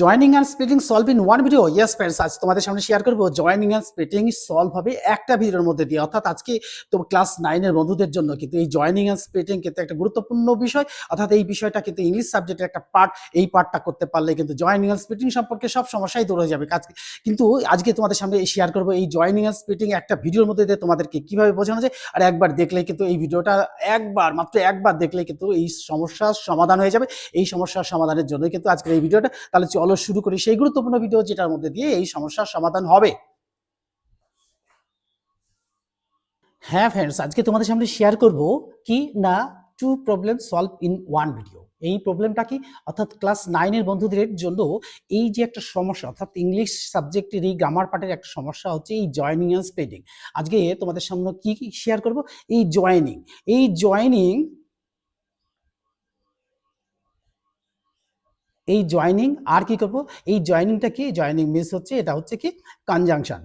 Joining and splitting solve in one video yes friends আজ তোমাদের সামনে শেয়ার করব। জয়েনিং অ্যান্ড স্প্লিটিং সলভ হবে একটা ভিডিওর মধ্যে দিয়ে। অর্থাৎ আজকে তো ক্লাস নাইনের বন্ধুদের জন্য কিন্তু এই জয়েনিং অ্যান্ড স্প্লিটিং কিন্তু একটা গুরুত্বপূর্ণ বিষয়। অর্থাৎ এই বিষয়টা কিন্তু ইংলিশ সাবজেক্টের একটা পার্ট এই পার্টটা করতে পারলে কিন্তু জয়েনিং অ্যান্ড স্প্লিটিং সম্পর্কে সব সমস্যাই দূর হয়ে যাবে। কাজ কিন্তু আজকে তোমাদের সামনে শেয়ার করব এই জয়েনিং অ্যান্ড স্প্লিটিং একটা ভিডিওর মধ্যে দিয়ে তোমাদেরকে কীভাবে বোঝানো যায়। আর একবার দেখলে কিন্তু এই ভিডিওটা একবার, মাত্র একবার দেখলে কিন্তু এই সমস্যার সমাধান হয়ে যাবে। এই সমস্যার সমাধানের জন্য কিন্তু আজকের এই ভিডিওটা। তাহলে চলো শুরু করি সেই গুরুত্বপূর্ণ ভিডিও যেটার মধ্যে দিয়ে এই সমস্যার সমাধান হবে। হ্যাঁ ফ্রেন্ডস আজকে তোমাদের সামনে শেয়ার করব কি না two problem solve in one video এই প্রবলেমটা কি? অর্থাৎ ক্লাস নাইনের বন্ধুদের জন্য এই যে একটা সমস্যা, অর্থাৎ ইংলিশ সাবজেক্টের এই গ্রামার পার্টের একটা সমস্যা হচ্ছে এই জয়নিং অ্যান্ড স্পেডিং আজকে তোমাদের সামনে কি কি শেয়ার করব? এই জয়নিং এই জয়নিং এই জয়নিং আর কি করব? এই জয়নিংটা কি? জয়নিং মিস হচ্ছে, এটা হচ্ছে কি? কনজাংশন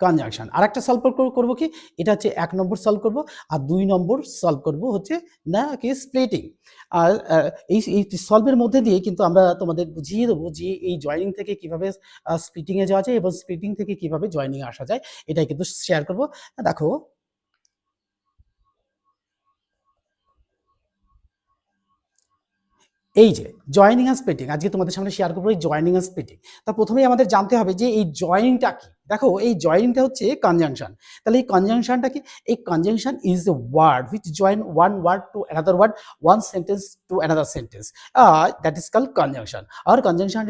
কনজাংশন আর একটা সলভ করব কি? এটা হচ্ছে এক নম্বর সলভ করব, আর দুই নম্বর সলভ করব হচ্ছে না কি? স্প্লিটিং আর এই এই সলভের মধ্যে দিয়ে কিন্তু আমরা তোমাদের বুঝিয়ে দেবো যে এই জয়নিং থেকে কীভাবে স্প্লিটিংয়ে যাওয়া যায় এবং স্প্লিটিং থেকে কীভাবে জয়নিং আসা যায়। এটাই কিন্তু শেয়ার করব। দেখো এই যে জয়নিং আস স্প্লিটিং আজকে তোমাদের সামনে শেয়ার করব এই জয়নিং আস স্প্লিটিং তা প্রথমেই আমাদের জানতে হবে যে এই জয়নিংটা কি? দেখো, এই জয়নিংটা হচ্ছে কনজাংশন তাহলে এই কনজাংশনটা কি? এই conjunction is a word which join one word to another word one sentence to another sentence that is call conjunction R conjunction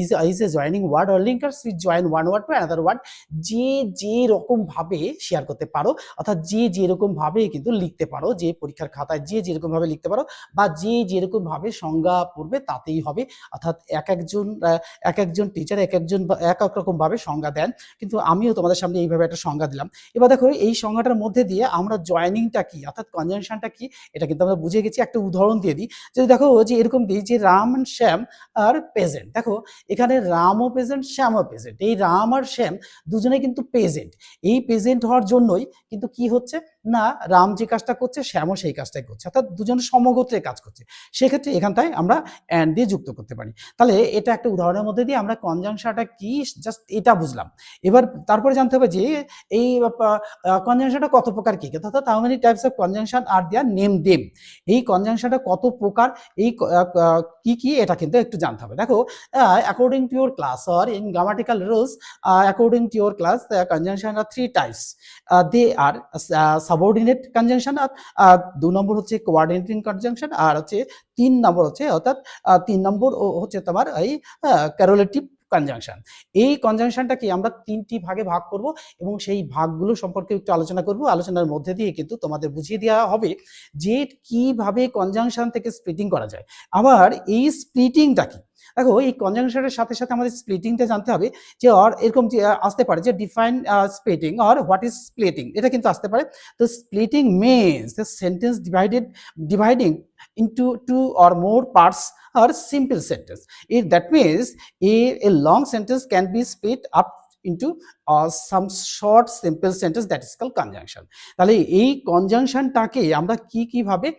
is is a joining word or linkers which join one word to another word যে যে রকম ভাবে share করতে পারো, অর্থাৎ যে যেরকম ভাবে কিন্তু লিখতে পারো, যে পরীক্ষার খাতায় যে যেরকম ভাবে লিখতে পারো, বা যে যেরকম ভাবে সংজ্ঞা পড়বে তাতেই হবে। অর্থাৎ এক একজন এক একজন টিচার এক একজন এক এক রকম ভাবে সংজ্ঞা দেন। কিন্তু আমিও তোমাদের সামনে এইভাবে একটা সংজ্ঞা দিলাম। এবার দেখো, এই সংজ্ঞাটার মধ্যে দিয়ে আমরা জয়নিংটা কি, অর্থাৎ কনজেনশনটা কি, এটা কিন্তু আমরা বুঝে গেছি, একটা উদাহরণ দিয়ে দিই। যদি দেখো, যে এরকম দিই যে Ram and Shyam are present দেখো, এখানে রামও প্রেজেন্ট শ্যামও প্রেজেন্ট এই রাম আর শ্যাম দুজনে কিন্তু প্রেজেন্ট এই প্রেজেন্ট হওয়ার জন্যই কিন্তু কি হচ্ছে? না, রাম যে কাজটা করছে, শ্যামও সেই কাজটাই করছে। অর্থাৎ দুজন সমগোত্রে কাজ করছে। সেক্ষেত্রে এখানটায় আমরা অ্যান্ড দিয়ে যুক্ত করতে পারি। তাহলে এটা একটা উদাহরণের মধ্যে দিয়ে আমরা কনজাংশনটা কি জাস্ট এটা বুঝলাম। এবার তারপরে জানতে হবে যে, এই কনজাংশনটা কত প্রকার কি? অর্থাৎ how many types of conjunction are there name them এই কনজাংশনটা কত প্রকার, এই কি কি এটা কিন্তু একটু জানতে হবে। দেখো according to your class or in grammatical rules according to your class conjunction are three types they are subordinate conjunction আর দু নম্বর হচ্ছে কোঅর্ডিনেটিং কনজাংশন আর হচ্ছে তিন নম্বর হচ্ছে, অর্থাৎ তিন নম্বর হচ্ছে তোমার এই ক্যারোলেটিভ কনজাংশন এই কনজাংশনটা কি আমরা তিনটি ভাগে ভাগ করব এবং সেই ভাগগুলো সম্পর্কে একটু আলোচনা করব। আলোচনার মধ্যে দিয়ে কিন্তু তোমাদের বুঝিয়ে দেওয়া হবে যে কীভাবে কনজাংশন থেকে স্প্লিটিং করা যায়। আবার এই স্প্লিটিংটা কি? দেখো এই কনজাংশনের সাথে সাথে আমাদের স্প্লিটিংটা জানতে হবে যে অর এরকম যে আসতে পারে যে define splitting or what is splitting এটা কিন্তু আসতে পারে তো splitting means the sentence divided dividing into two or more parts or simple sentence. It, that means a, a long sentence can be split up uh, some short simple sentence that is called conjunction. তাহলে এই কনজাংশনটাকে আমরা কি কীভাবে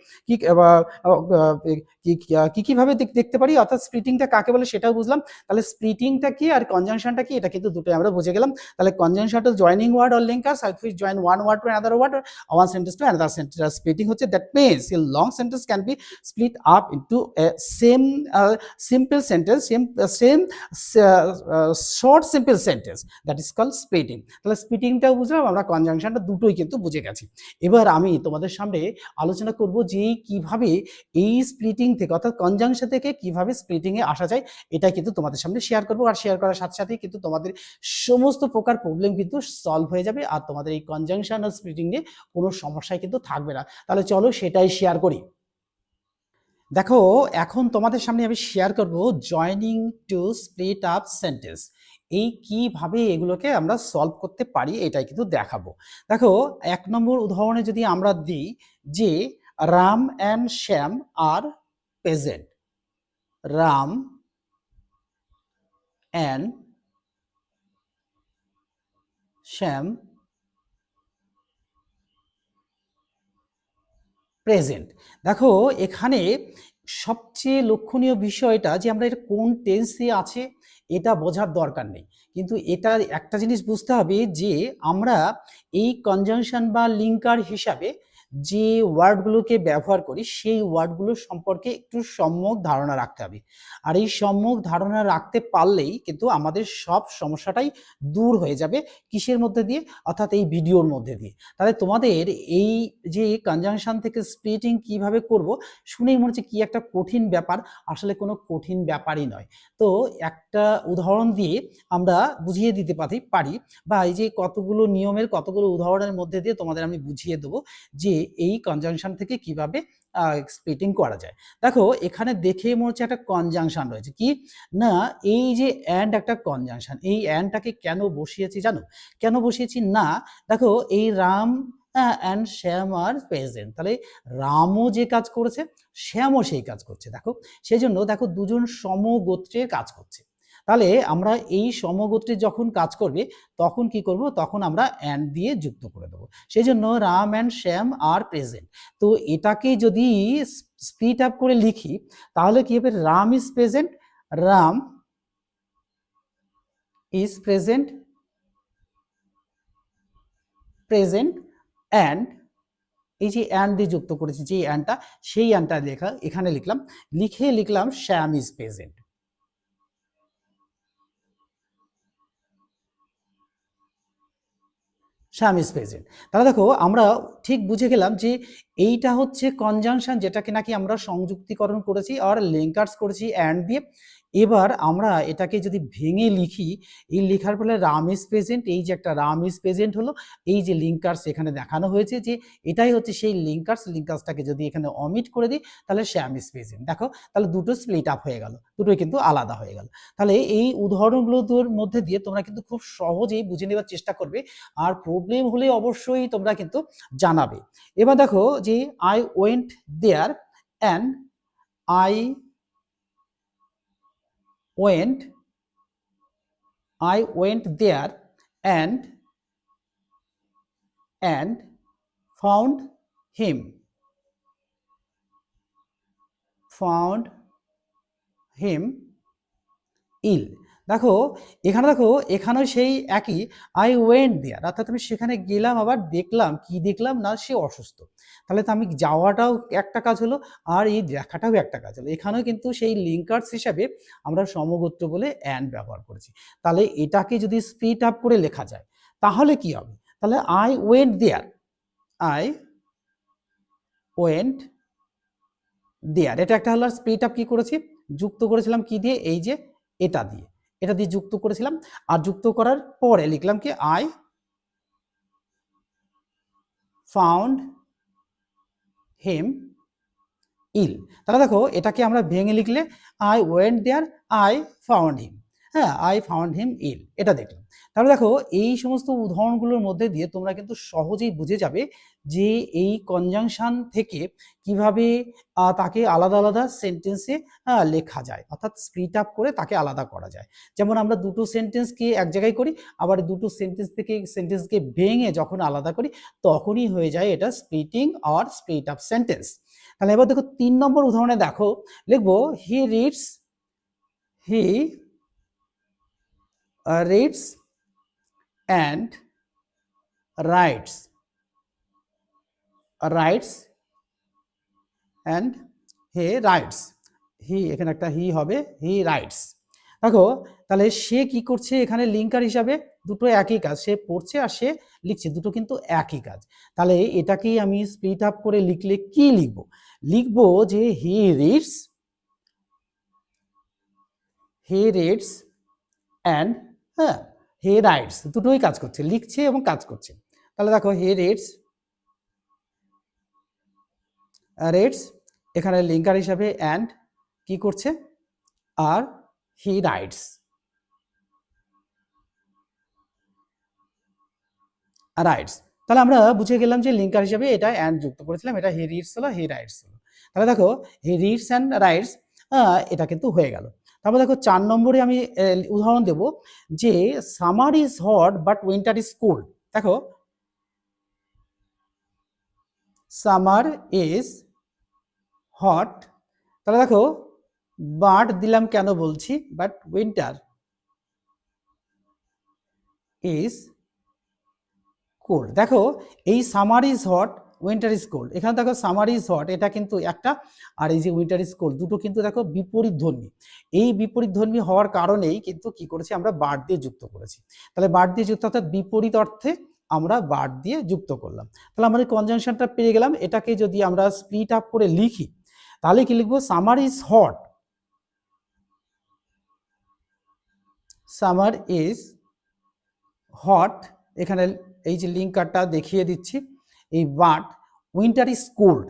কি কীভাবে দেখ- দেখতে পারি? অর্থাৎ স্প্লিটিংটা কাকে বলে সেটাও বুঝলাম। তাহলে স্প্লিটিংটা কি আর কনজাংশনটা কি? এটা কিন্তু দুটোই আমরা বুঝে গেলাম। তাহলে কনজাংশনটা joining word or linkers R which join one word to another word one sentence to another sentence splitting হচ্ছে that means a long sentence can be split up into a same uh, simple sentence same uh, same uh, uh, call splitting. তাহলে স্প্লিটিংটাও বুঝলাম আমরা কনজাংশনটা দুটোই কিন্তু বুঝে গেছি। এবার আমি তোমাদের সামনে আলোচনা করব যে কীভাবে এই স্প্লিটিং থেকে অর্থাৎ কনজাংশন থেকে কীভাবে স্প্লিটিং এ আসা যায় এটা কিন্তু তোমাদের সামনে শেয়ার করব। আর শেয়ার করার সাথে সাথে কিন্তু তোমাদের সমস্ত প্রকার প্রবলেম কিন্তু সলভ হয়ে যাবে আর তোমাদের এই কনজাংশন আর স্প্লিটিং নিয়ে কোনো সমস্যাই কিন্তু থাকবে না। তাহলে চলো সেটাই শেয়ার করি। দেখো এখন তোমাদের সামনে আমি শেয়ার করব joining to split up sentence এই কীভাবে এগুলোকে আমরা সলভ করতে পারি এটাই কিন্তু দেখাবো। দেখো, এক নম্বর উদাহরণে যদি আমরা দিই যে Ram and Shyam are present Ram and Shyam present দেখো, এখানে সবচেয়ে লক্ষণীয় বিষয়টা যে আমরা এটা কোন টেন্সে আছে এটা বোঝার দরকার নেই। কিন্তু এটা একটা জিনিস বুঝতে হবে যে আমরা এই কনজাংশন বা লিঙ্কার হিসাবে যে ওয়ার্ডগুলোকে ব্যবহার করি, সেই ওয়ার্ডগুলো সম্পর্কে একটু সম্যক ধারণা রাখতে হবে। আর এই সম্যক ধারণা রাখতে পারলেই কিন্তু আমাদের সব সমস্যাটাই দূর হয়ে যাবে কিসের মধ্যে দিয়ে? অর্থাৎ এই ভিডিওর মধ্যে দিয়ে। তাহলে তোমাদের এই যে কনজাংশন থেকে স্প্লিটিং কীভাবে করব, শুনেই মনে হচ্ছে কি একটা কঠিন ব্যাপার। আসলে কোনো কঠিন ব্যাপারই নয়। তো একটা উদাহরণ দিয়ে আমরা বুঝিয়ে দিতে পারি পারি। বা এই যে কতগুলো নিয়মের, কতগুলো উদাহরণের মধ্যে দিয়ে তোমাদের আমি বুঝিয়ে দেবো যে এই কনজাংশন থেকে কীভাবে স্প্লিটিং করা যায়। দেখো, এখানে দেখে মনে হচ্ছে একটা কনজাংশন রয়েছে। কি? না, এই যে অ্যান্ড একটা কনজাংশন এই অ্যান্ডটাকে কেন বসিয়েছি জানো? কেন বসিয়েছি? না, দেখো, এই Ram and Shyam are present তাহলে রামও যে কাজ করেছে, শ্যামও সেই কাজ করছে, দেখো। সেই জন্য দেখো, দুজন সমগোত্রের কাজ করছে। তাহলে আমরা এই সমগোত্রে যখন কাজ করবে, তখন কি করব? তখন আমরা অ্যান্ড দিয়ে যুক্ত করে দেবো। সেই জন্য Ram and Shyam are present তো এটাকে যদি স্পিড আপ করে লিখি, তাহলে কি হবে? Ram is present Ram is present present and এই যে অ্যান্ড দিয়ে যুক্ত করেছি যে অ্যান্ডটা সেই অ্যান্ডটা লেখা, এখানে লিখলাম, লিখে লিখলাম Shyam is present is present তাহলে দেখো, আমরা ঠিক বুঝে গেলাম যে এইটা হচ্ছে কনজাংশন যেটাকে নাকি আমরা সংযুক্তিকরণ করেছি আর লিঙ্কার্স করেছি অ্যান্ড দিয়ে এবার আমরা এটাকে যদি ভেঙে লিখি, এই লেখার ফলে রাম ইজ প্রেজেন্ট এই যে একটা রাম ইজ প্রেজেন্ট হলো, এই যে লিঙ্কার্স এখানে দেখানো হয়েছে যে এটাই হচ্ছে সেই লিঙ্কার্স লিঙ্কার্সটাকে যদি এখানে অমিট করে দিই, তাহলে শ্যাম ইজ প্রেজেন্ট দেখো, তাহলে দুটো স্প্লিট আপ হয়ে গেল, দুটোই কিন্তু আলাদা হয়ে গেল। তাহলে এই উদাহরণগুলোর মধ্যে দিয়ে তোমরা কিন্তু খুব সহজেই বুঝে নেওয়ার চেষ্টা করবে, আর প্রবলেম হলে অবশ্যই তোমরা কিন্তু জানাবে। এবার দেখো যে I went there and I went i went there and and found him. Found him ill দেখো, এখানে দেখো, এখানেও সেই একই আই ওয়েন্ট দেয়ার অর্থাৎ আমি সেখানে গেলাম, আবার দেখলাম, কি দেখলাম? না, সে অসুস্থ। তাহলে তো আমি যাওয়াটাও একটা কাজ হলো, আর এই দেখাটাও একটা কাজ হলো। এখানেও কিন্তু সেই লিঙ্কার্স হিসাবে আমরা সমগোত্র বলে অ্যান্ড ব্যবহার করেছি। তাহলে এটাকে যদি স্পিড আপ করে লেখা যায়, তাহলে কি হবে? তাহলে I went there I went there এটা একটা হলো স্পিড আপ কি করেছি? যুক্ত করেছিলাম কি দিয়ে? এই যে এটা দিয়ে। এটা দিয়ে যুক্ত করেছিলাম। আর যুক্ত করার পরে লিখলাম কি? আই ফাউন্ড হেম ইল তাহলে দেখো, এটাকে আমরা ভেঙে লিখলে I went there I found him হ্যাঁ আই ফাউন্ড হিম ইল এটা দেখলাম। তাহলে দেখো, এই সমস্ত উদাহরণগুলোর মধ্যে দিয়ে তোমরা কিন্তু সহজেই বুঝে যাবে যে এই কনজাংশন থেকে কীভাবে তাকে আলাদা আলাদা সেন্টেন্সে লেখা যায়। অর্থাৎ স্প্লিট আপ করে তাকে আলাদা করা যায়। যেমন আমরা দুটো সেন্টেন্সকে এক জায়গায় করি, আবার দুটো সেন্টেন্স থেকে সেন্টেন্সকে ভেঙে যখন আলাদা করি, তখনই হয়ে যায় এটা স্প্লিটিং আর স্প্লিট আপ সেন্টেন্স তাহলে এবার দেখো, তিন নম্বর উদাহরণে দেখো, লিখব he reads he reads and writes writes and he writes he এখানে একটা হি হবে হি রাইটস দেখো, তাহলে সে কি করছে? এখানে লিঙ্কার হিসাবে দুটো একই কাজ, সে পড়ছে আর সে লিখছে, দুটো কিন্তু একই কাজ। তাহলে এটাকেই আমি স্পিড আপ করে লিখলে কি লিখব? লিখব যে he reads he reads and হ্যাঁ হে রাইটস, দুটোই কাজ করছে, লিখছে এবং কাজ করছে। তাহলে দেখো হে রিডস রেটস, এখানে লিঙ্কার হিসাবে অ্যান্ড কি করছে? আর হি রাইটস। রাইটস, তাহলে আমরা বুঝে গেলাম যে লিঙ্কার হিসাবে এটা অ্যান্ড যুক্ত করেছিলাম, এটা হি রিডস হলো, হি রাইটস হলো। তাহলে দেখো হি রিডস অ্যান্ড রাইটস এটা কিন্তু হয়ে গেল। তারপর দেখো চার নম্বরে আমি উদাহরণ দেব যে summer is hot, but winter is cold. দেখো, সামার ইজ হট, তাহলে দেখো, বাট দিলাম কেন বলছি, বাট উইন্টার ইজ কোল্ড। দেখো, এই summer is hot winter is cold এখানে দেখো সামার ইজ হট এটা কিন্তু একটা, আর এই যে উইন্টার ইজ কোল্ড দুটো কিন্তু দেখো বিপরীত ধর্মী। এই বিপরীত ধর্মী হওয়ার কারণেই কিন্তু কি করেছি আমরা বার্ড দিয়ে যুক্ত করেছি। তাহলে বার্ড দিয়ে যুক্ত অর্থাৎ বিপরীত অর্থে আমরা বার্ড দিয়ে যুক্ত করলাম। তাহলে আমাদের কনজাংশনটা পেয়ে গেলাম, এটাকে যদি আমরা স্প্লিট আপ করে লিখি, তাহলে কি লিখব? Summer is hot summer is hot এখানে এই যে লিঙ্ক কার্ডটা দেখিয়ে দিচ্ছি। এই but winter is cold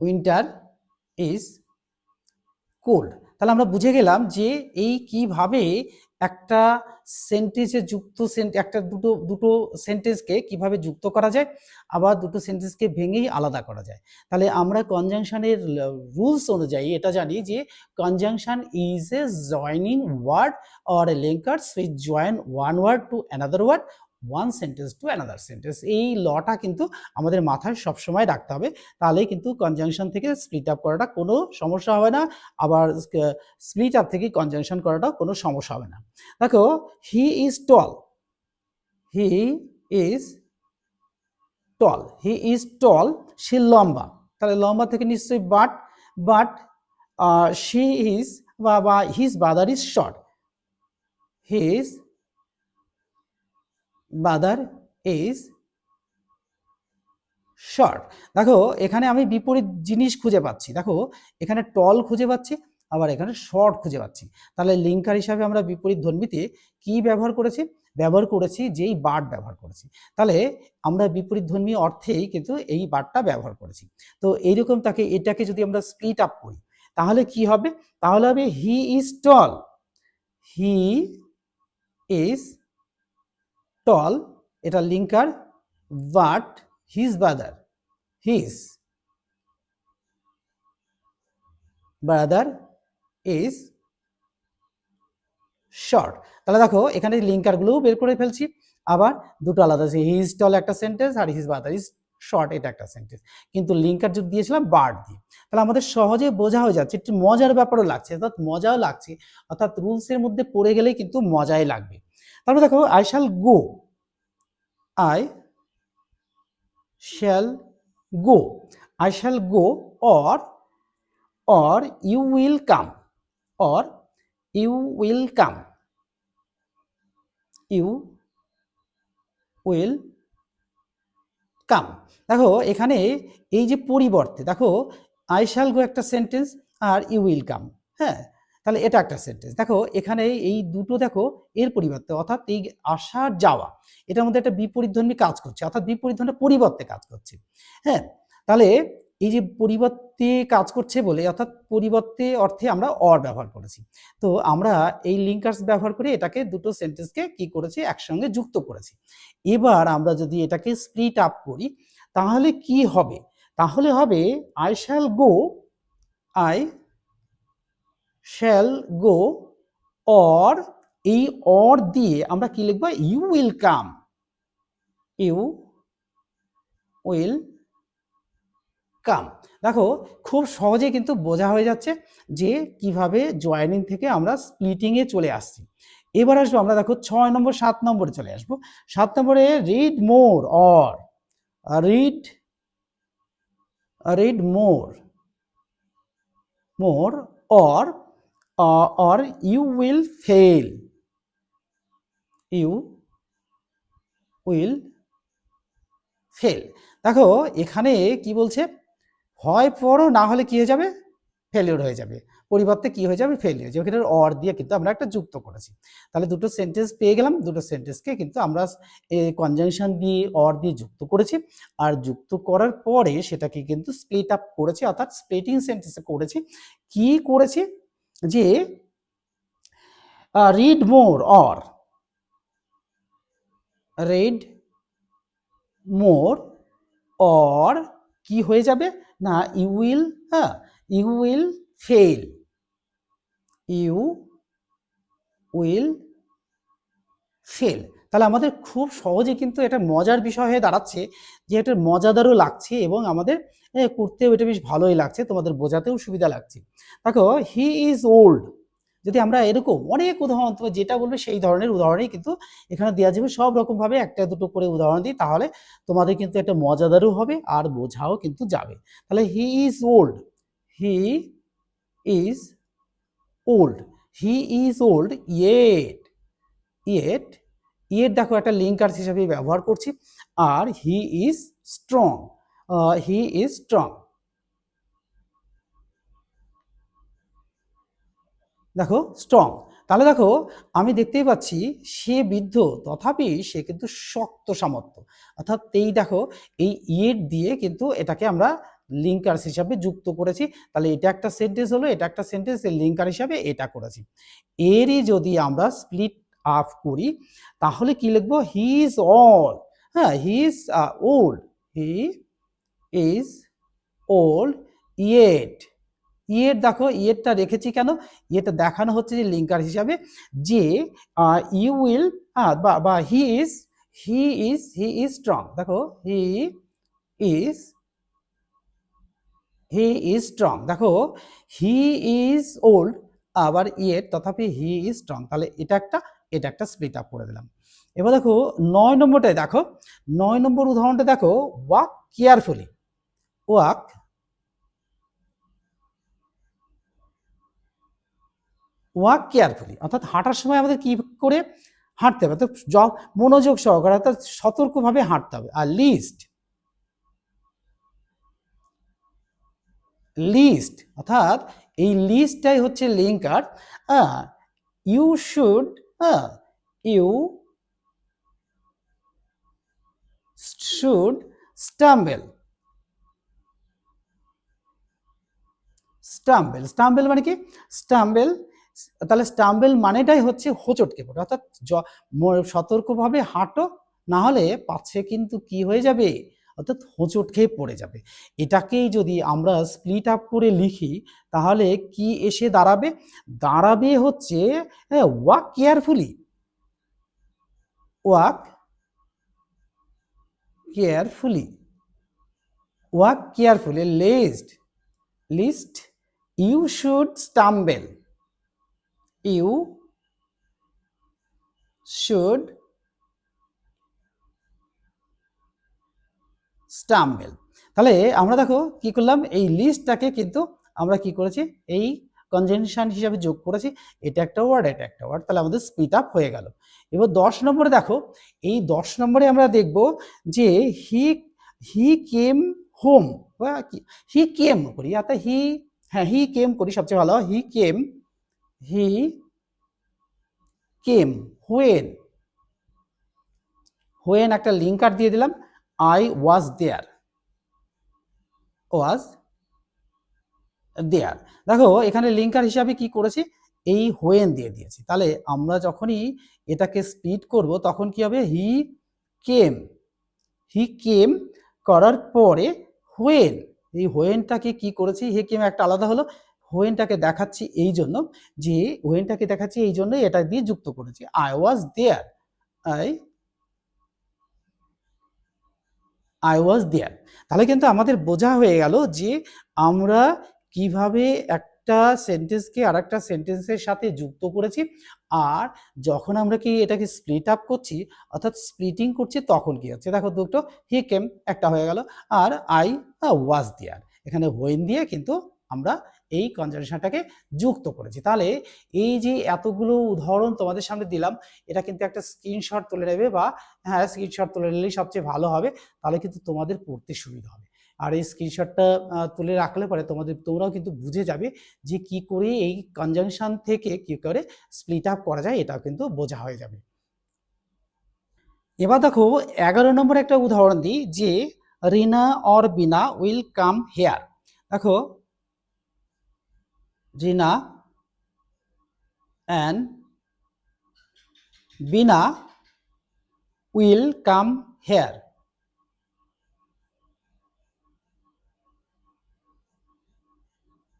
winter is cold তাহলে আমরা বুঝে গেলাম যে এই কীভাবে একটা সেন্টেন্সে যুক্ত একটা দুটো দুটো সেন্টেন্সকে কীভাবে যুক্ত করা যায়, আবার দুটো সেন্টেন্সকে ভেঙেই আলাদা করা যায়। তাহলে আমরা কনজাংশনের রুলস অনুযায়ী এটা জানি যে conjunction is a joining word or a linkers with join one word to another word one sentence to another sentence এই লটা কিন্তু আমাদের মাথায় সবসময় রাখতে হবে। তাহলেই কিন্তু কনজাংশন থেকে স্প্লিট আপ করাটা কোনো সমস্যা হবে না। আবার স্প্লিট আপ থেকে কনজাংশন করাটা কোনো সমস্যা হবে না। দেখো he is tall he is tall he is tall সে লম্বা। তাহলে লম্বা থেকে নিশ্চয়ই বাট বাট শি ইজ বা বা his brother is short his brother is short দেখো, এখানে আমি বিপরীত জিনিস খুঁজে পাচ্ছি। দেখো, এখানে টল খুঁজে পাচ্ছি, আবার এখানে শর্ট খুঁজে পাচ্ছি। তাহলে লিঙ্কার হিসাবে আমরা বিপরীত ধর্মীতে কি ব্যবহার করেছি? ব্যবহার করেছি যেই বার্ড ব্যবহার করেছি। তাহলে আমরা বিপরীত ধর্মী অর্থেই কিন্তু এই বার্ডটা ব্যবহার করেছি। তো এইরকম তাকে, এটাকে যদি আমরা স্প্লিট আপ করি, তাহলে কি হবে? তাহলে হবে হি is tall he is tall এটা linker but his brother his brother is short তাহলে দেখো, এখানে লিঙ্কারগুলোও বের করে ফেলছি। আবার দুটো আলাদা আছে হিজ টল একটা সেন্টেন্স আর হিজ ব্রাদার ইজ শর্ট এটা একটা সেন্টেন্স কিন্তু লিঙ্কার যদি দিয়েছিলাম বার্ড দিয়ে। তাহলে আমাদের সহজে বোঝা হয়ে যাচ্ছে, একটু মজার ব্যাপারও লাগছে, অর্থাৎ মজাও লাগছে, অর্থাৎ রুলসের মধ্যে পড়ে গেলেই কিন্তু মজাই লাগবে। তারপরে দেখো I shall go I shall go I shall go or or you will come or you will come you will come দেখো, এখানে এই যে পরিবর্তে, দেখো আই শ্যাল গো একটা সেন্টেন্স আর ইউ উইল কাম হ্যাঁ? তাহলে এটা একটা সেন্টেন্স দেখো, এখানে এই দুটো দেখো, এর পরিবর্তে, অর্থাৎ এই আসা যাওয়া, এটার মধ্যে একটা বিপরীত ধর্মী কাজ করছে, অর্থাৎ বিপরীত ধর্মের পরিবর্তে কাজ করছে। হ্যাঁ? তাহলে এই যে পরিবর্তে কাজ করছে বলে, অর্থাৎ পরিবর্তে অর্থে আমরা অর ব্যবহার করেছি। তো আমরা এই লিঙ্কার্স ব্যবহার করে এটাকে দুটো সেন্টেন্সকে কি করেছি? একসঙ্গে যুক্ত করেছি। এবার আমরা যদি এটাকে স্প্লিট আপ করি, তাহলে কি হবে? তাহলে হবে I shall go I shall go or এই অর দিয়ে আমরা কি লিখব? You will come you will come দেখো, খুব সহজে কিন্তু বোঝা হয়ে যাচ্ছে যে কীভাবে জয়েনিং থেকে আমরা স্প্লিটিংয়ে চলে আসছি। এবার আসব আমরা দেখো ছয় নম্বর, সাত নম্বরে চলে আসব। সাত নম্বরে read more or read read more more or or you will fail you will fail দেখো, এখানে কি বলছে? হয় পড়ো, না হলে কি হয়ে যাবে? ফেলিওর হয়ে যাবে। পরিবর্তে কি হয়ে যাবে? ফেলিওর এখানে অর দিয়ে কিন্তু আমরা একটা যুক্ত করেছি। তাহলে দুটো সেন্টেন্স পেয়ে গেলাম। দুটো সেন্টেন্সকে কিন্তু আমরা কনজাংশন দিয়ে অর দিয়ে যুক্ত করেছি। আর যুক্ত করার পরে সেটাকে কিন্তু স্প্লিট আপ করেছি। অর্থাৎ স্প্লিটিং সেন্টেন্সে করেছি। কি করেছি? যে read more or read more or কি হয়ে যাবে? না ইউ উইল হ্যাঁ you will fail you will fail তাহলে আমাদের খুব সহজে কিন্তু এটা মজার বিষয় হয়ে দাঁড়াচ্ছে যে এটা মজাদারও লাগছে এবং আমাদের করতেও এটা বেশ ভালোই লাগছে, তোমাদের বোঝাতেও সুবিধা লাগছে। দেখো হি ইজ ওল্ড যদি আমরা এরকম অনেক উদাহরণ, তোমার যেটা বলবে সেই ধরনের উদাহরণই কিন্তু এখানে দেওয়া যাবে। সব রকমভাবে একটা দুটো করে উদাহরণ দিই, তাহলে তোমাদের কিন্তু একটা মজাদারও হবে আর বোঝাও কিন্তু যাবে। তাহলে he is old he is old he is old yet yet yet দেখো, একটা লিঙ্কার্স হিসাবে ব্যবহার করছি। আর he is strong he is strong দেখো স্ট্রং তাহলে দেখো, আমি দেখতেই পাচ্ছি, সে বৃদ্ধ, তথাপি সে কিন্তু শক্ত সামর্থ্য। অর্থাৎ এই দেখো, এই ইয়েট দিয়ে কিন্তু এটাকে আমরা লিঙ্কার্স হিসাবে যুক্ত করেছি। তাহলে এটা একটা সেন্টেন্স হলো, এটা একটা সেন্টেন্স লিঙ্কার হিসাবে এটা করেছি। এরই যদি আমরা স্প্লিট আপ করি তাহলে কি লিখব? হি ইজ অল হ্যাঁ he is old he is old yet yet দেখো ইয়েটটা রেখেছি কেন? ইয়েটা দেখানো হচ্ছে যে লিঙ্কার হিসাবে যে ইউ উইল বা বা he is he is he is strong দেখো he is he is strong দেখো হি ইজ ওল্ড আবার ইয়েট তথাপি হি ইজ স্ট্রং তাহলে এটা একটা এটা একটা স্প্লিট আপ করে দিলাম। এবার দেখো নয় নম্বরটায় দেখো, নয় নম্বর উদাহরণটা দেখো walk carefully walk walk carefully অর্থাৎ হাঁটার সময় আমাদের কি করে হাঁটতে হবে, অর্থাৎ মনোযোগ সহকারে, অর্থাৎ সতর্কভাবে হাঁটতে হবে, আর লিস্ট লিস্ট অর্থাৎ এই লিস্টটাই হচ্ছে linker you should you should stumble stumble stumble মানে কি? স্টাম্বেল তাহলে স্টাম্বেল মানেটাই হচ্ছে হোঁচটকে পড়ে। অর্থাৎ সতর্কভাবে হাঁটো, না হলে পাচ্ছে কিন্তু কি হয়ে যাবে? অর্থাৎ হোঁচট খেয়ে পড়ে যাবে। এটাকেই যদি আমরা স্প্লিট আপ করে লিখি, তাহলে কি এসে দাঁড়াবে? দাঁড়াবে হচ্ছে walk carefully walk carefully walk carefully list list you should stumble you should stumble তাহলে আমরা দেখো কি করলাম? এই লিস্টটাকে কিন্তু আমরা কি করেছি? এই কনজেনশন হিসাবে যোগ করেছি। এটা একটা ওয়ার্ড, এটা একটা ওয়ার্ড। তাহলে আমাদের স্পিড আপ হয়ে গেল। এবার দশ নম্বরে দেখো, এই দশ নম্বরে আমরা দেখব যে হি হি কেম হোম। হি কেম করি, অর্থাৎ হি হ্যাঁ হি কেম করি, সবচেয়ে ভালো he came he came, when. When একটা লিঙ্কার দিয়ে দিলাম। আই ওয়াজ দেয়ার ওয়াজ দেয়ার দেখো, এখানে লিঙ্কার হিসাবে কি করেছি? এই হোয়েন দিয়ে দিয়েছি। তাহলে আমরা যখনই এটাকে স্পিড করব, তখন কি হবে? হি কেম হি কেম করার পরে হোয়েন এই হোয়েনটাকে কি করেছি? হি কেম একটা আলাদা হলো। হোয়েনটাকে দেখাচ্ছি এই জন্য যে হোয়েনটাকে দেখাচ্ছি এই জন্য এটা দিয়ে যুক্ত করেছি। I was there I I was there তাহলে কিন্তু আমাদের বোঝা হয়ে গেল যে আমরা কীভাবে একটা সেন্টেন্সকে আর একটা সেন্টেন্সের সাথে যুক্ত করেছি। আর যখন আমরা কি এটাকে স্প্লিট আপ করছি, অর্থাৎ স্প্লিটিং করছি, তখন কি হচ্ছে? দেখো দুটো হি কেম একটা হয়ে গেল। আর আই ওয়াজ দেয়ার এখানে হোয়েন দিয়ে কিন্তু আমরা এই কনজারেশনটাকে যুক্ত করেছি। তাহলে এই যে এতগুলো উদাহরণ তোমাদের সামনে দিলাম, এটা কিন্তু একটা স্ক্রিনশট তুলে নেবে বা হ্যাঁ স্ক্রিনশট তুলে নিলেই সবচেয়ে ভালো হবে, তাহলে কিন্তু তোমাদের পড়তে সুবিধা হবে। আর এই স্ক্রিনশটটা তুলে রাখলে পরে তোমাদের, তোমরাও কিন্তু বুঝে যাবে যে কি করে এই কনজাংশন থেকে কি করে স্প্লিট আপ করা যায়, এটাও কিন্তু বোঝা হয়ে যাবে। এবার দেখো, এগারো নম্বর একটা উদাহরণ দিই যে, Rina or Bina will come here দেখো Rina and Bina will come here.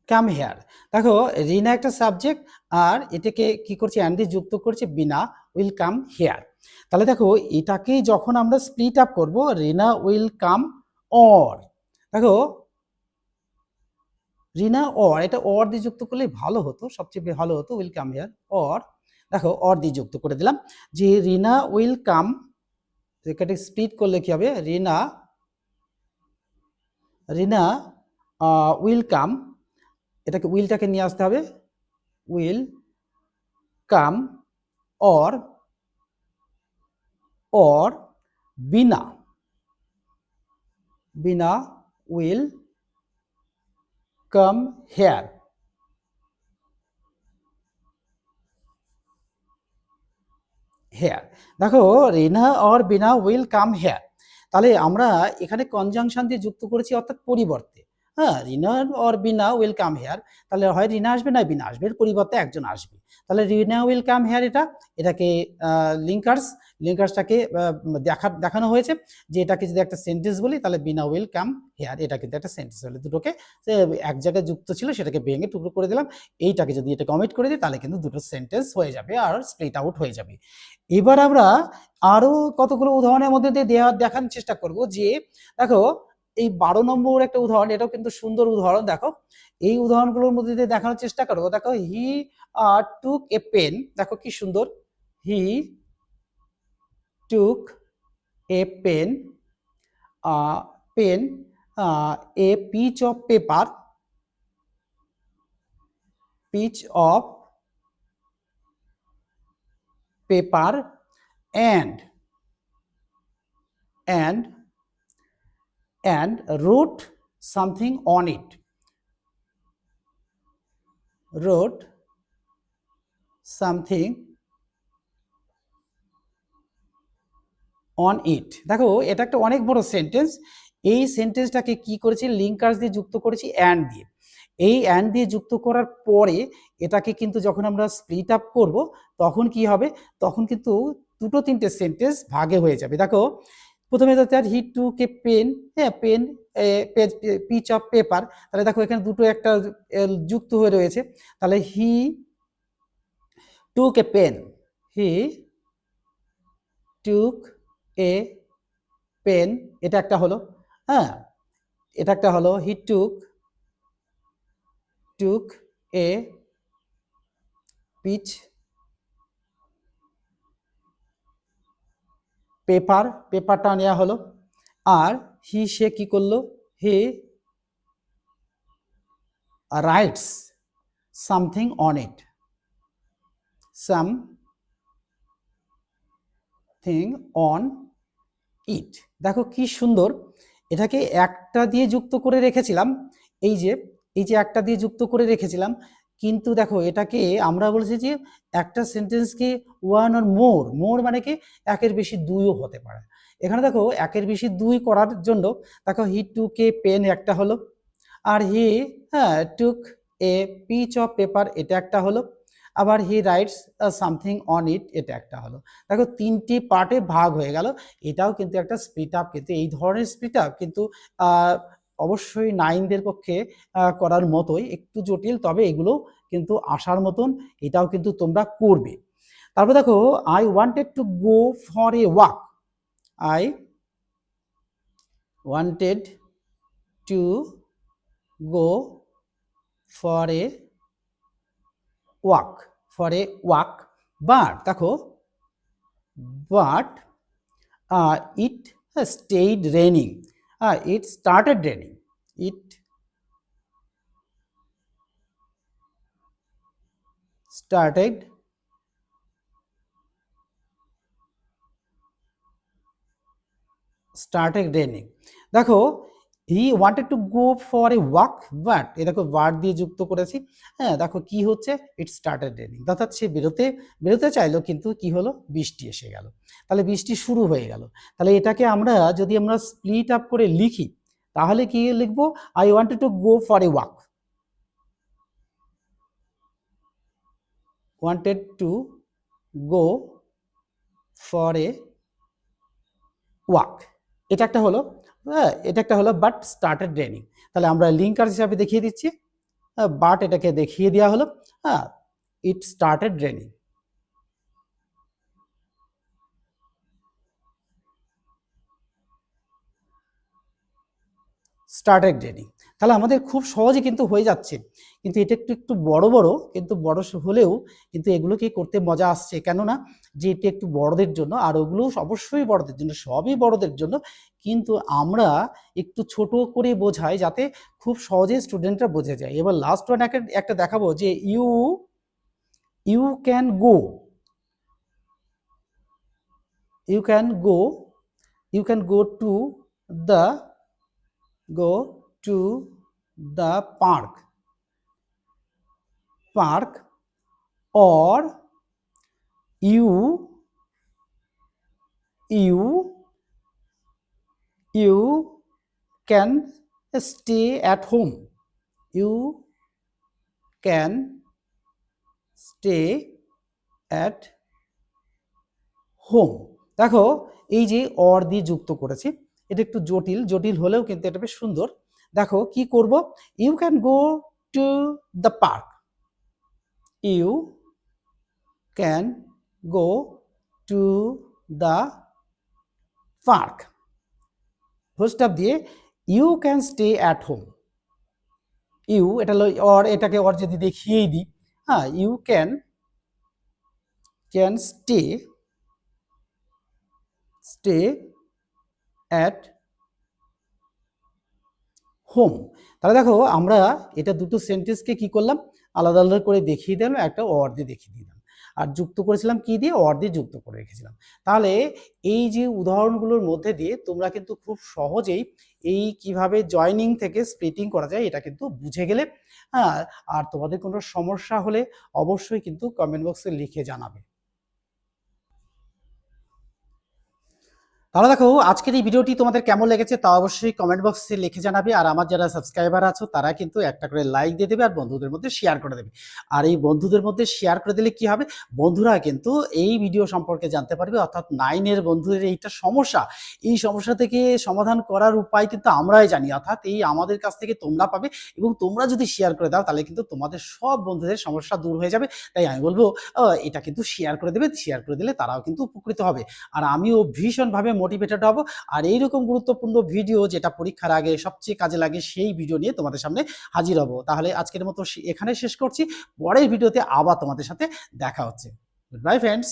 Come here. দেখো, রিনা একটা সাবজেক্ট আর এটাকে কি করছে অ্যান্ড দিয়ে যুক্ত করছে, বিনা উইল কাম হেয়ার। তাহলে দেখো এটাকে যখন আমরা স্প্লিট আপ করব, রিনা উইল কাম অর। দেখো রিনা, অর। এটা অর দিয়ে যুক্ত করলে ভালো হতো, সবচেয়ে ভালো হতো উইল কাম হিয়ার অর। দেখো, অর দিয়ে যুক্ত করে দিলাম। যে রিনা উইল কাম স্প্লিট করলে কি হবে? রিনা রিনা উইল কাম এটাকে উইলটাকে নিয়ে আসতে হবে। Will come or or, Bina Bina will come here here দেখো, Rina or Bina will come here তাহলে আমরা এখানে কনজাংশন দিয়ে যুক্ত করেছি অর্থাৎ পরিবর্তে। হ্যাঁ Rina or Bina will come here তাহলে হয় রিনা আসবে না, বিনা আসবে। এর পরিবর্তে একজন আসবে। তাহলে রিনা উইল কাম হেয়ার এটা। এটাকে লিঙ্কার্স লিঙ্কার্সটাকে দেখা, দেখানো হয়েছে যে এটাকে যদি একটা সেন্টেন্স বলি, তাহলে বিনা উইল কাম হেয়ার এটা কিন্তু একটা সেন্টেন্স হলে দুটোকে এক জায়গায় যুক্ত ছিল, সেটাকে ভেঙে টুকরো করে দিলাম। এইটাকে যদি এটা কমিট করে দিই, তাহলে কিন্তু দুটো সেন্টেন্স হয়ে যাবে আর স্প্লিট আউট হয়ে যাবে। এবার আমরা আরও কতগুলো উদাহরণের মধ্যে দিয়ে দেখানোর চেষ্টা করব যে, দেখো এই বারো নম্বর একটা উদাহরণ, এটাও কিন্তু সুন্দর উদাহরণ, দেখো। এই উদাহরণগুলোর মধ্যে দিয়ে দেখানোর চেষ্টা করব দেখো, হি আর টুক এ পেন, দেখো কি সুন্দর। He took a pen pen a piece of paper, piece of paper, and and and wrote something on it. Wrote something on it. দেখো, এটা একটা অনেক বড় সেন্টেন্স এই সেন্টেন্সটাকে কি করেছি? লিঙ্কার্স দিয়ে যুক্ত করেছি অ্যান্ড দিয়ে। এই অ্যান্ড দিয়ে যুক্ত করার পরে এটাকে কিন্তু যখন আমরা স্প্লিট আপ করব, তখন কি হবে? তখন কিন্তু দুটো তিনটে সেন্টেন্স ভাগে হয়ে যাবে। দেখো প্রথমে যাচ্ছে আর হি টু কে পেন হ্যাঁ pen page piece of paper তাহলে দেখো এখানে দুটো একটা যুক্ত হয়ে রয়েছে, তাহলে he took pen he took a pen এটা একটা হলো হ্যাঁ এটা একটা হলো হি টুক টুক এ পিচ পেপার, পেপারটা নেওয়া হলো। আর হি, সে কি করল? He writes something on it. Something on it. দেখো কি সুন্দর। এটাকে একটা দিয়ে যুক্ত করে রেখেছিলাম। এই যে এই যে একটা দিয়ে যুক্ত করে রেখেছিলাম। কিন্তু দেখো, এটাকে আমরা বলেছি যে একটা সেন্টেন্সকে ওয়ান আর মোর মোর মানে কি? একের বেশি দুইও হতে পারে। এখানে দেখো, একের বেশি দুই করার জন্য দেখো হি টু কে পেন একটা হলো, আর হি হ্যাঁ took a piece of paper এটা একটা হলো, আবার he writes something on it এটা একটা হলো। দেখো, তিনটি পার্টে ভাগ হয়ে গেল। এটাও কিন্তু একটা স্প্লিট আপ কিন্তু এই ধরনের স্প্লিট আপ কিন্তু অবশ্যই নাইনদের পক্ষে করার মতোই একটু জটিল, তবে এগুলো কিন্তু আসার মতন, এটাও কিন্তু তোমরা করবে। তারপর দেখো I wanted to go for a walk I wanted to go for a walk for a walk but দেখো বাট ইট স্টেড রেনিং ইট started raining it started started raining দেখো he wanted to go for a walk but a দেখো word দিয়ে যুক্ত করেছি। হ্যাঁ দেখো কি হচ্ছে? ইট স্টার্টেড রেনিং অর্থাৎ সে বেরোতে বেরোতে চাইলো, কিন্তু কি হলো? বৃষ্টি এসে গেল। তাহলে বৃষ্টি শুরু হয়ে গেল। তাহলে এটাকে আমরা, যদি আমরা স্প্লিট আপ করে লিখি, তাহলে কি লিখব? I wanted to go for a walk wanted to go for a walk এটা একটা হলো হ্যাঁ এটা একটা হলো বাট স্টার্টেড ড্রেনিং তাহলে আমরা লিঙ্কার হিসাবে দেখিয়ে দিচ্ছি। বাট এটাকে দেখিয়ে দেওয়া হলো। হ্যাঁ it started draining started draining তাহলে আমাদের খুব সহজে কিন্তু হয়ে যাচ্ছে। কিন্তু এটা একটু একটু বড় বড়, কিন্তু বড় হলেও কিন্তু এগুলোকে করতে মজা আসছে। কেননা যে এটা একটু বড়দের জন্য, আর ওগুলো অবশ্যই বড়দের জন্য, সবই বড়দের জন্য, কিন্তু আমরা একটু ছোট করে বোঝাই যাতে খুব সহজে স্টুডেন্টরা বুঝে যায়। এবার লাস্ট ওয়ান একটা দেখাবো যে you you can go you can go you can go to the go to the park park or you you you can stay at home you can stay at home দেখো এই যে or দিয়ে যুক্ত করেছি এটা একটু জটিল জটিল হলেও কিন্তু এটা বেশ সুন্দর দেখো কি করব? You can go to the park you can go to the park of দিয়ে you can stay at home you এটা অর এটাকে অর যদি দেখিয়েই দিই হ্যাঁ you can can stay stay at home তাহলে দেখো, আমরা এটা দুটো সেন্টেন্সকে কি করলাম? আলাদা আলাদা করে দেখিয়ে দিলাম, একটা অর দিয়ে দেখিয়ে দিলাম। আর যুক্ত করেছিলাম কি দিয়ে? অর দিয়ে যুক্ত করে রেখেছিলাম। তাহলে এই যে উদাহরণগুলোর মধ্যে দিয়ে তোমরা কিন্তু খুব সহজেই এই কীভাবে জয়নিং থেকে স্প্লিটিং করা যায়, এটা কিন্তু বুঝে গেলে হ্যাঁ? আর তোমাদের কোনো সমস্যা হলে অবশ্যই কিন্তু কমেন্ট বক্সে লিখে জানাবে। তাহলে দেখো, আজকের এই ভিডিওটি তোমাদের কেমন লেগেছে তা অবশ্যই কমেন্ট বক্সে লিখে জানাবে। আর আমার যারা সাবস্ক্রাইবার আছো, তারা কিন্তু একটা করে লাইক দিয়ে দেবে আর বন্ধুদের মধ্যে শেয়ার করে দেবে। আর এই বন্ধুদের মধ্যে শেয়ার করে দিলে কি হবে? বন্ধুরা কিন্তু এই ভিডিও সম্পর্কে জানতে পারবে, অর্থাৎ নাইনের বন্ধুদের এইটা সমস্যা। এই সমস্যা থেকে সমাধান করার উপায় কিন্তু আমরাই জানি, অর্থাৎ এই আমাদের কাছ থেকে তোমরা পাবে এবং তোমরা যদি শেয়ার করে দাও, তাহলে কিন্তু তোমাদের সব বন্ধুদের সমস্যা দূর হয়ে যাবে। তাই আমি বলব এটা কিন্তু শেয়ার করে দেবে শেয়ার করে দিলে তারাও কিন্তু উপকৃত হবে। আর আমিও ভীষণভাবে মোটিভেটেড হব। আর এইরকম গুরুত্বপূর্ণ ভিডিও যেটা পরীক্ষার আগে সবচেয়ে কাজে লাগে সেই ভিডিও নিয়ে তোমাদের সামনে হাজির হব। তাহলে আজকের মতো এখানে শেষ করছি। পরের ভিডিওতে আবার তোমাদের সাথে দেখা হচ্ছে। Good bye friends